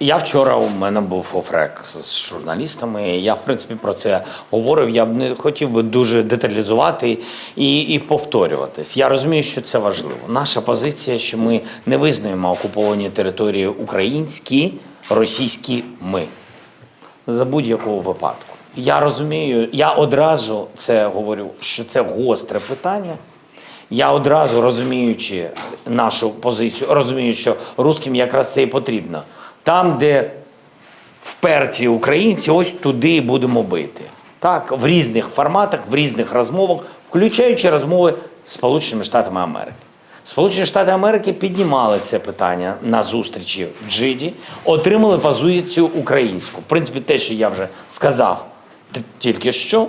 Я вчора у мене був офрек з журналістами. Я в принципі про це говорив. Я б не хотів би дуже деталізувати і, і повторюватись. Я розумію, що це важливо. Наша позиція, що ми не визнаємо окуповані території українські, російські ми за будь-якого випадку. Я розумію, я одразу це говорю, що це гостре питання. Я одразу розуміючи нашу позицію, розумію, що русським якраз це і потрібно. Там, де вперті українці, ось туди будемо бити. Так, в різних форматах, в різних розмовах, включаючи розмови з Сполученими Штатами Америки. Сполучені Штати Америки піднімали це питання на зустрічі в Джиді, отримали позицію українську. В принципі, те, що я вже сказав тільки що,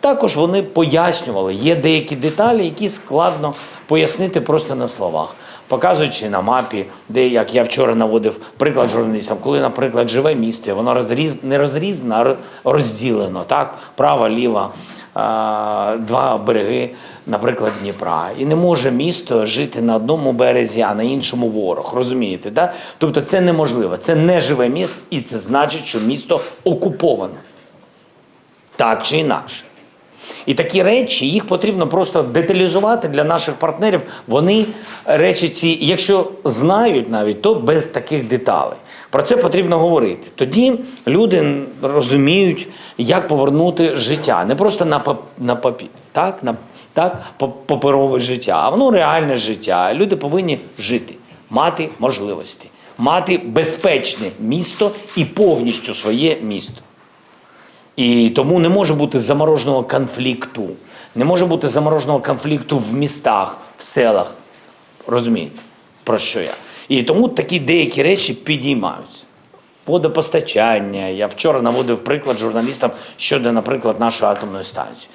також вони пояснювали, є деякі деталі, які складно пояснити просто на словах, показуючи на мапі, де, як я вчора наводив приклад журналістам, коли, наприклад, живе місто, воно розріз, не розрізано, а розділено, так, права, ліва, два береги, наприклад, Дніпра. І не може місто жити на одному березі, а на іншому ворог. Розумієте? Да? Тобто це неможливо. Це не живе місто, і це значить, що місто окуповане. Так чи інакше. І такі речі їх потрібно просто деталізувати для наших партнерів. Вони речі ці, якщо знають навіть, то без таких деталей. Про це потрібно говорити. Тоді люди розуміють, як повернути життя, не просто на пап- на папі, так, на так, паперове життя, а воно реальне життя. Люди повинні жити, мати можливості, мати безпечне місто і повністю своє місто. І тому не може бути замороженого конфлікту. Не може бути замороженого конфлікту в містах, в селах. Розумієте, про що я? І тому такі деякі речі підіймаються. Водопостачання. Я вчора наводив приклад журналістам щодо, наприклад, нашої атомної станції.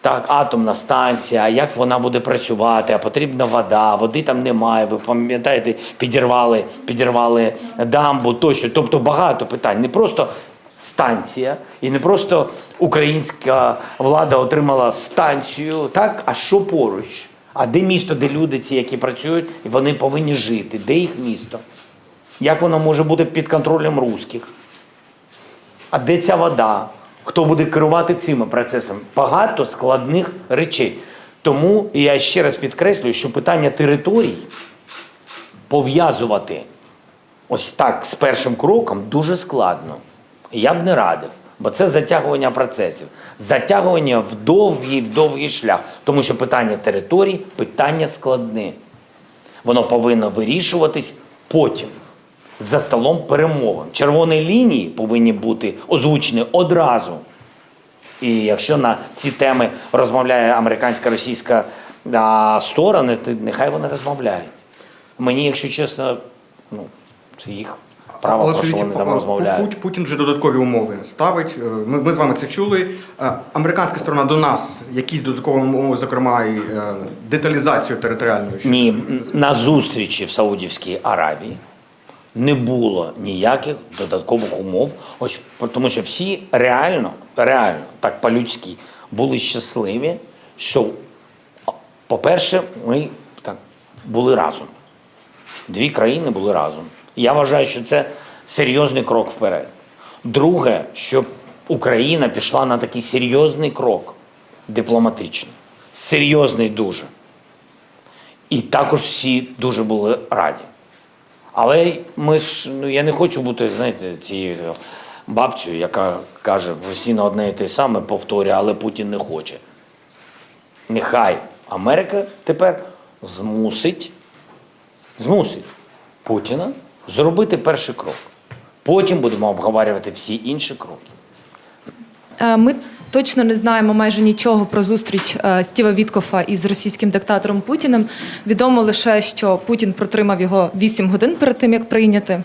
Так, атомна станція, як вона буде працювати, а потрібна вода, води там немає. Ви пам'ятаєте, підірвали, підірвали дамбу тощо. Тобто багато питань. Не просто станція, і не просто українська влада отримала станцію, так, а що поруч? А де місто, де люди ці, які працюють, і вони повинні жити? Де їх місто? Як воно може бути під контролем русських? А де ця вода? Хто буде керувати цими процесами? Багато складних речей. Тому я ще раз підкреслюю, що питання територій пов'язувати ось так з першим кроком дуже складно. Я б не радив, бо це затягування процесів, затягування в довгий, в довгий шлях. Тому що питання територій питання складне. Воно повинно вирішуватись потім. За столом перемовин. Червоні лінії повинні бути озвучені одразу. І якщо на ці теми розмовляє американська російська а, сторони, то нехай вони розмовляють. Мені, якщо чесно, ну, їх право, Але про що вони там розмовляють. Пу- Путін вже додаткові умови ставить. Е, Ми, ми з вами це чули. Е, Американська сторона до нас якісь додаткові умови, зокрема і е, деталізацію територіальної. Ні, на зустрічі в Саудівській Аравії не було ніяких додаткових умов, ось тому що всі реально, реально, так по-людськи, були щасливі, що, по-перше, ми так були разом. Дві країни були разом. Я вважаю, що це серйозний крок вперед. Друге, що Україна пішла на такий серйозний крок дипломатичний. Серйозний дуже. І також всі дуже були раді. Але ми ж, ну я не хочу бути, знаєте, цією бабцею, яка каже постійно одне і те саме повторює, але Путін не хоче. Нехай Америка тепер змусить, змусить Путіна зробити перший крок. Потім будемо обговорювати всі інші кроки. Е, Ми точно не знаємо майже нічого про зустріч е, Стіва Віткофа із російським диктатором Путіним. Відомо лише, що Путін протримав його 8 годин перед тим, як прийняти.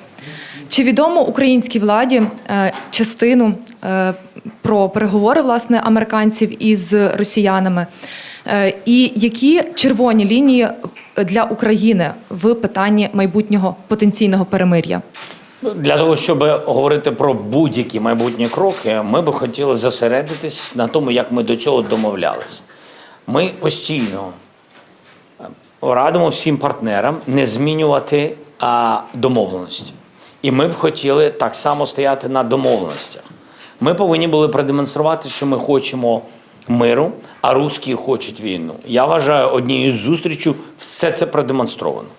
Чи відомо українській владі е, частину про переговори власне американців із росіянами? Е, І які червоні лінії для України в питанні майбутнього потенційного перемир'я? Ну, Для того, щоб говорити про будь-які майбутні кроки, ми би хотіли зосередитись на тому, як ми до цього домовлялись. Ми постійно е, радимо всім партнерам не змінювати а, домовленості. І ми б хотіли так само стояти на домовленостях. Ми повинні були продемонструвати, що ми хочемо миру, а русські хочуть війну. Я вважаю, однією з зустрічей все це продемонстровано.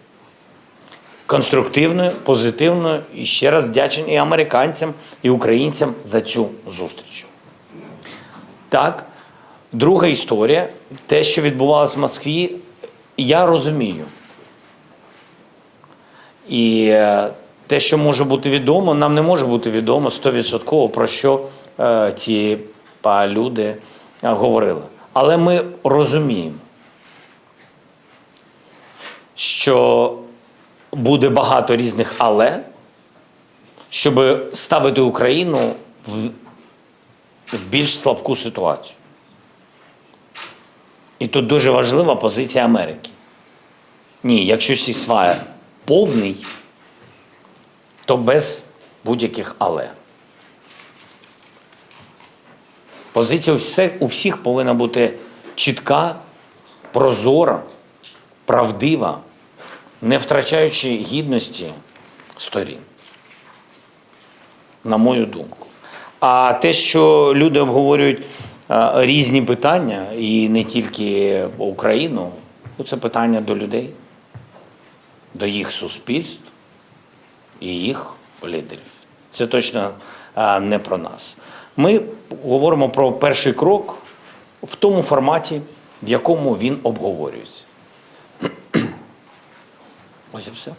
Конструктивною, позитивною і ще раз вдячний і американцям, і українцям за цю зустріч. Так, друга історія, те, що відбувалося в Москві, я розумію. І е, те, що може бути відомо, нам не може бути відомо 100% про що е, ці люди говорили. Але ми розуміємо, що буде багато різних але, щоб ставити Україну в більш слабку ситуацію. І тут дуже важлива позиція Америки. Ні, якщо сісфаєр повний, то без будь-яких але. Позиція всіх, у всіх повинна бути чітка, прозора, правдива, не втрачаючи гідності сторін. На мою думку. А те, що люди обговорюють різні питання, і не тільки Україну, ну, це питання до людей, до їх суспільств і їх лідерів. Це точно не про нас. Ми говоримо про перший крок в тому форматі, в якому він обговорюється. Ось і все.